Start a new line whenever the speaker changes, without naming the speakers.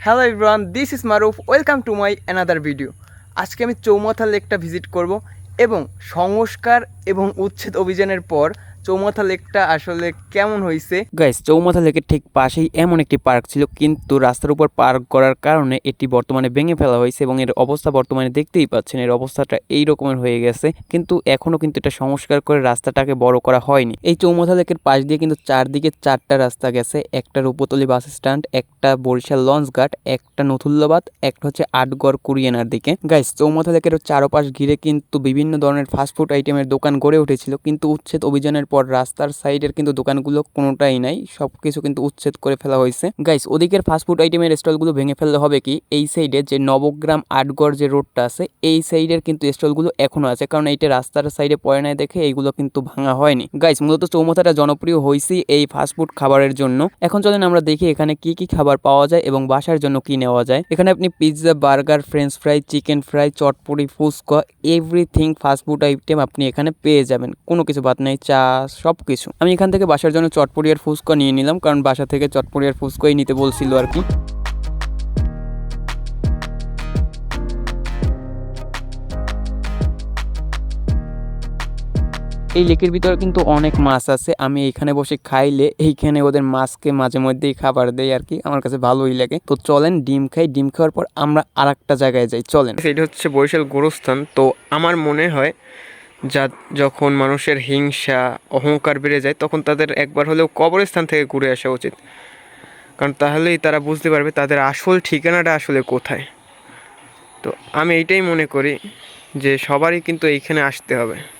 Hello everyone this is Maruf welcome to my another video আজকে আমি চৌমাথা লেকটা visit করব এবং সংস্কার এবং উচ্ছেদ অভিযানের পর চৌমাথা লেকটা আসলে কেমন হয়েছে
গাইস চৌমাথা লেকের ঠিক পাশেই এমন একটি পার্ক ছিল, কিন্তু রাস্তার উপর পার্ক করার কারণে এটি বর্তমানে ভেঙে ফেলা হয়েছে এবং এর অবস্থা বর্তমানে দেখতেই পাচ্ছেন, এর অবস্থাটা এই রকমের হয়ে গেছে, কিন্তু এখনও কিন্তু এটা সংস্কার করে রাস্তাটাকে বড় করা হয়নি। এই চৌমাথা লেকের পাশ দিয়ে কিন্তু চারদিকে চারটা রাস্তা গেছে, একটা রূপতলি বাস স্ট্যান্ড, একটা বরিশাল লঞ্চ ঘাট, একটা নথুল্লাবাদ একটা হচ্ছে আটগড় কুরিয়ানার দিকে। গাইস চৌমাথা লেকের চারপাশ ঘিরে কিন্তু বিভিন্ন ধরনের ফাস্টফুড আইটেমের দোকান গড়ে উঠেছিল, কিন্তু উচ্ছেদ অভিযানের পর রাস্তার সাইডের কিন্তু দোকানগুলো কোনোটাই নাই। সবকিছু কিন্তু উচ্ছেদ করে ফেলা হয়েছে। গাইস ওদিকের ফাস্টফুড আইটেমের স্টলগুলো ভেঙে ফেললে হবে কি? এই সাইডে যে নবগ্রাম আটগড় যে রোডটা আছে, এই সাইডের কিন্তু স্টলগুলো এখনও আছে। কারণ এইটা রাস্তার সাইডে পড়ে নাই দেখে এইগুলো কিন্তু ভাঙা হয়নি। গাইস মূলত চৌমাথাটা জনপ্রিয় হয়েছে এই ফাস্টফুড খাবারের জন্য। এখন চলেন আমরা দেখি এখানে কি কি খাবার পাওয়া যায় এবং বাসার জন্য কি নেওয়া যায়। এখানে আপনি pizza burger french fry chicken fry chotpoti, fuchka everything fast food item আপনি এখানে পেয়ে যাবেন। কোনো কিছু বাদ নাই, চা সব কিছু আমি এখান থেকে বাসার জন্য চটপটি আর ফুচকা নিয়ে নিলাম, কারণ বাসা থেকে চটপটি আর ফুচকাই নিতে বলছিল আর কি। এই লেকের ভিতরে কিন্তু অনেক মাছ আছে, আমি এইখানে বসে খাইলে এইখানে ওদের মাছকে মাঝে মধ্যেই খাবার দেয় আর কি, আমার কাছে ভালোই লাগে। তো চলেন ডিম খাই, ডিম খাওয়ার পর আমরা আর জায়গায় যাই, চলেন।
এটা হচ্ছে বরিশাল গোরস্থান, তো আমার মনে হয় যা যখন মানুষের হিংসা, অহংকার বেড়ে যায়, তখন তাদের একবার হলেও কবরস্থান থেকে ঘুরে আসা উচিত। কারণ তাহলেই তারা বুঝতে পারবে তাদের আসল ঠিকানাটা আসলে কোথায়। তো আমি এইটাই মনে করি যে সবারই কিন্তু এইখানে আসতে হবে।